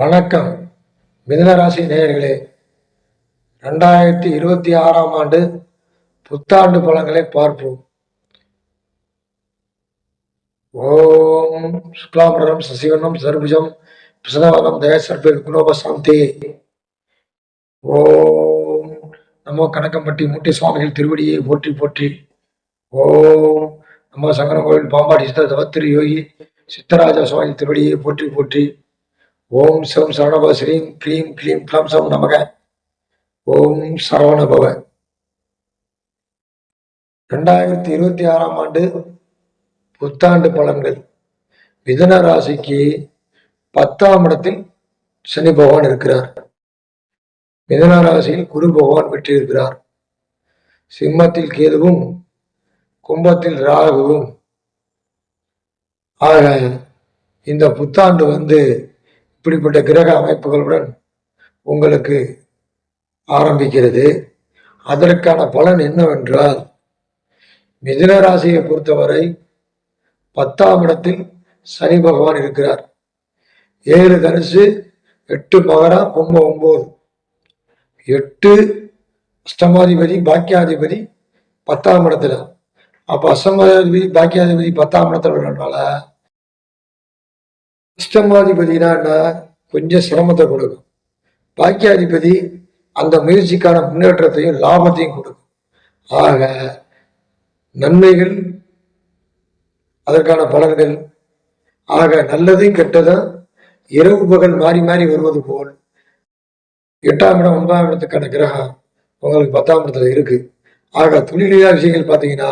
வணக்கம். மிதுனராசி நேயர்களே ரெண்டாயிரத்தி இருபத்தி ஆறாம் ஆண்டு புத்தாண்டு பலன்களை பார்ப்போம். ஓம் சுக்லாபரம் சசிவனம் சர்புஜம் பிரசனவனம் தயசர்பில் குணோபசாந்தி ஓம் நமோ கணக்கம்பட்டி மூட்டை சுவாமிகள் திருவடியை போற்றி போற்றி. ஓம் நம்ம சங்கரன் கோவில் பாம்பாடி சித்த தவத்திரு யோகி சித்தராஜா சுவாமி திருவடியை போற்றி போற்றி. ஓம் சம் சரவணபவ ஸ்ரீம் க்ளீம் க்ளீம் க்ளம் சம் நமக. ஓம் சரவணபவ. ரெண்டாயிரத்தி இருபத்தி ஆறாம் ஆண்டு புத்தாண்டு பலன்கள். மிதன ராசிக்கு பத்தாம் இடத்தில் சனி பகவான் இருக்கிறார். மிதன ராசியில் குரு பகவான் பெற்றிருக்கிறார் சிம்மத்தில் கேதுவும் கும்பத்தில் ராகுவும். ஆக இந்த புத்தாண்டு வந்து இப்படிப்பட்ட கிரக அமைப்புகளுடன் உங்களுக்கு ஆரம்பிக்கிறது. அதற்கான பலன் என்னவென்றால் மிதுன ராசியை பொறுத்தவரை பத்தாம் இடத்தில் சனி பகவான் இருக்கிறார். ஏழு தனுசு எட்டு மகரா ஒன்பது ஒன்பது. எட்டு அஷ்டமாதிபதி பாக்கியாதிபதி பத்தாம் இடத்துல. அப்போ அஷ்டமாதிபதி பாக்கியாதிபதி பத்தாம் இடத்துல உள்ளனால அஷ்டமாதிபதினா என்ன கொஞ்சம் சிரமத்தை கொடுக்கும். பாக்கியாதிபதி அந்த முயற்சிக்கான முன்னேற்றத்தையும் லாபத்தையும் கொடுக்கும். ஆக நன்மைகள் அதற்கான பலன்கள் ஆக நல்லதும் கெட்டதும் இரவு பகல் மாறி மாறி வருவது போல். எட்டாம் இடம் ஒன்பதாம் இடத்துக்கான கிரகம் உங்களுக்கு பத்தாம் இடத்துல இருக்கு. ஆக தொழிலா விஷயங்கள் பார்த்தீங்கன்னா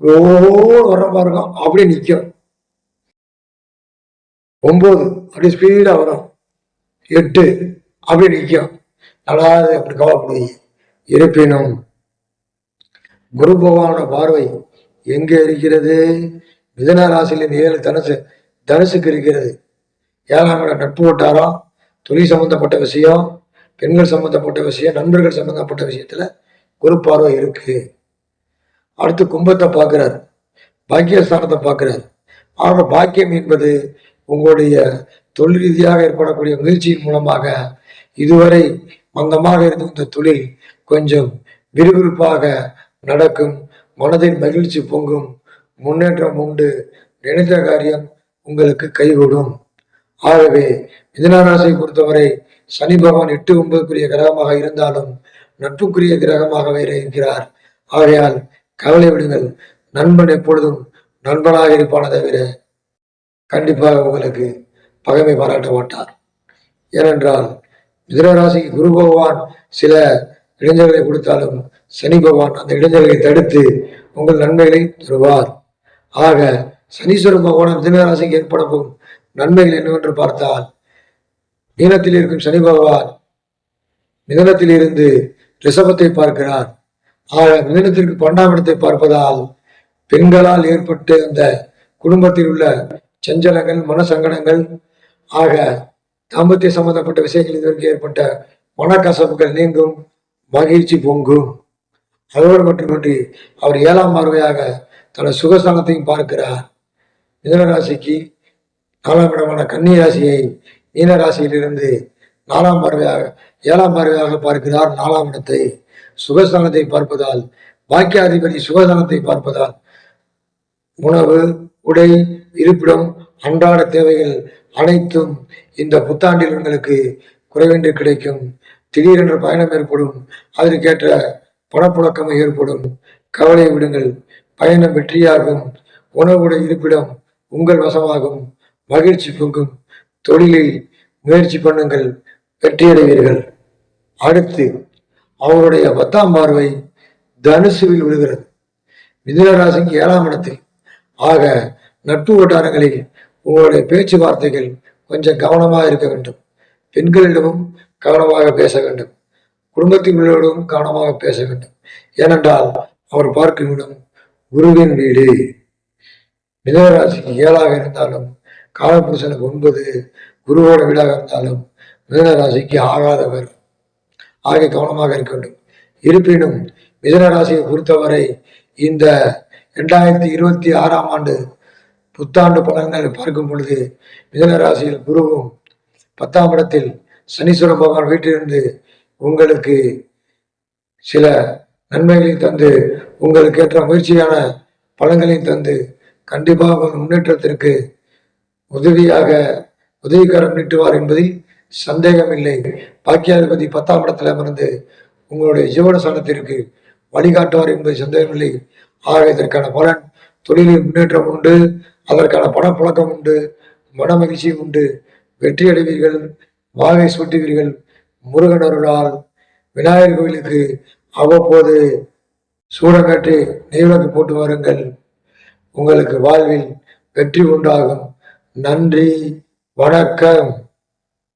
ஓடு வர பாருங்க அப்படியே நிற்கும் ஒன்பது அப்படி ஸ்பீடா வரும். எட்டு. அப்படி நிற்கும் நல்லாது அப்படி கவலைப்படுவீங்க இருப்பினும் குரு பகவானோட பார்வை எங்க இருக்கிறது? மிதன ராசியில் ஏழு தனுசு தனுசுக்கு இருக்கிறது. ஏழாம் இடம் நட்பு வட்டாரம். தொழில் சம்பந்தப்பட்ட விஷயம் பெண்கள் சம்பந்தப்பட்ட விஷயம் நண்பர்கள் சம்பந்தப்பட்ட விஷயத்துல குரு பார்வை இருக்கு. அடுத்து கும்பத்தை பார்க்கிறார். பாக்கியஸ்தானத்தை பார்க்கிறார். ஆக பாக்கியம் என்பது உங்களுடைய தொழில் ரீதியாக ஏற்படக்கூடிய முயற்சியின் மூலமாக இதுவரை மந்தமாக இருந்த இந்த தொழில் கொஞ்சம் விறுவிறுப்பாக நடக்கும். மனதின் மகிழ்ச்சி பொங்கும். முன்னேற்றம் உண்டு. நினைத்த காரியம் உங்களுக்கு கைகூடும். ஆகவே மிதனராசியை பொறுத்தவரை சனி பகவான் எட்டு ஒன்பதுக்குரிய கிரகமாக இருந்தாலும் நட்புக்குரிய கிரகமாக வேற இருக்கிறார். ஆகையால் கவலை விடுங்கள். நண்பன் எப்பொழுதும் நண்பனாக இருப்பான தவிர கண்டிப்பாக உங்களுக்கு பகைமை பாராட்ட மாட்டார் ஏனென்றால் மிதனராசிக்கு குரு பகவான் சில இளைஞர்களை கொடுத்தாலும் சனி பகவான் அந்த இளைஞர்களை தடுத்து உங்கள் நன்மைகளை தருவார். ஆக சனீஸ்வரன் பகவான் மிதனராசிக்கு ஏற்பட நன்மைகள் என்னவென்று பார்த்தால் மீனத்தில் இருக்கும் சனி பகவான் மிதனத்தில் இருந்து ரிஷபத்தை பார்க்கிறார். ஆக மிதனத்திற்கு பன்னெண்டாம் இடத்தை பார்ப்பதால் பெண்களால் ஏற்பட்டு அந்த குடும்பத்தில் உள்ள சஞ்சலங்கள் மனசங்கடங்கள் ஆக தாம்பத்திய சம்பந்தப்பட்ட விஷயங்கள் இதற்கு ஏற்பட்ட மனக்கசப்புகள் நீங்கும் மகிழ்ச்சி பொங்கும். அதோடு மட்டுமின்றி அவர் ஏழாம் பார்வையாக தனது சுகஸ்தானத்தையும் பார்க்கிறார். மிதனராசிக்கு நாலாம் இடமான கன்னி ராசியை நாலாம் பார்வையாக ஏழாம் பார்வையாக பார்க்கிறார் நாலாம் இடத்தை. சுகஸ்தானத்தை பார்ப்பதால் பாக்கியாதிபதி சுகஸ்தானத்தை பார்ப்பதால் உணவு உடை இருப்பிடம் அன்றாட தேவைகள் அனைத்தும் இந்த புத்தாண்டில் உங்களுக்கு குறைவின்றி கிடைக்கும். திடீரென்று பயணம் ஏற்படும். அதற்கேற்ற பணப்புழக்கம் ஏற்படும். கவலை விடுங்கள். பயணம் வெற்றியாகும். உணவுட இருப்பிடம் உங்கள் வசமாகும். மகிழ்ச்சி பொங்கும். தொழிலில் முயற்சி பண்ணுங்கள். வெற்றியடைவீர்கள். அடுத்து அவருடைய பத்தாம் பார்வை தனுசுவில் விழுகிறது. மிதுன ராசிக்கு ஏழாம் இடத்தில். ஆக நட்பு வட்டாரங்களில் உங்களுடைய பேச்சுவார்த்தைகள் கொஞ்சம் கவனமாக இருக்க வேண்டும். பெண்களிடமும் கவனமாக பேச வேண்டும். குடும்பத்தினரோடும் கவனமாக பேச வேண்டும். ஏனென்றால் அவர் பார்க்கும் இடம் குருவின் வீடு. மிதனராசிக்கு ஏழாக இருந்தாலும் காலபுருஷனுக்கு ஒன்பது குருவோட வீடாக இருந்தாலும் மிதனராசிக்கு ஆகாதவர். ஆகிய கவனமாக இருக்க வேண்டும். இருப்பினும் மிதனராசியை பொறுத்தவரை இந்த இரண்டாயிரத்தி இருபத்தி ஆறாம் ஆண்டு புத்தாண்டு பலன்களை பார்க்கும் பொழுது மிதன ராசியில் குருவும் பத்தாம் இடத்தில் சனீஸ்வர பகவான் வீட்டிலிருந்து உங்களுக்கு சில நன்மைகளையும் தந்து உங்களுக்கு ஏற்ற முயற்சியான பலன்களையும் தந்து கண்டிப்பாக உங்கள் முன்னேற்றத்திற்கு உதவியாக உதவிகரம் நீட்டுவார் என்பதில் சந்தேகமில்லை. பாக்கியாதிபதி பத்தாம் இடத்துல அமர்ந்து உங்களுடைய ஜீவன வழிகாட்டுவார் என்பது சந்தேகமில்லை. ஆக இதற்கான பலன் தொழிலில் முன்னேற்றம் உண்டு. அதற்கான பணப்புழக்கம் உண்டு மன மகிழ்ச்சி உண்டு. வெற்றி அடைவீர்கள் வாகை சூட்டுவீர்கள். முருகன் அருளால் விநாயகர் கோயிலுக்கு அவ்வப்போது சூடங்காட்டி நெய்விளக்கு போட்டு வாருங்கள். உங்களுக்கு வாழ்வில் வெற்றி உண்டாகும். நன்றி வணக்கம்.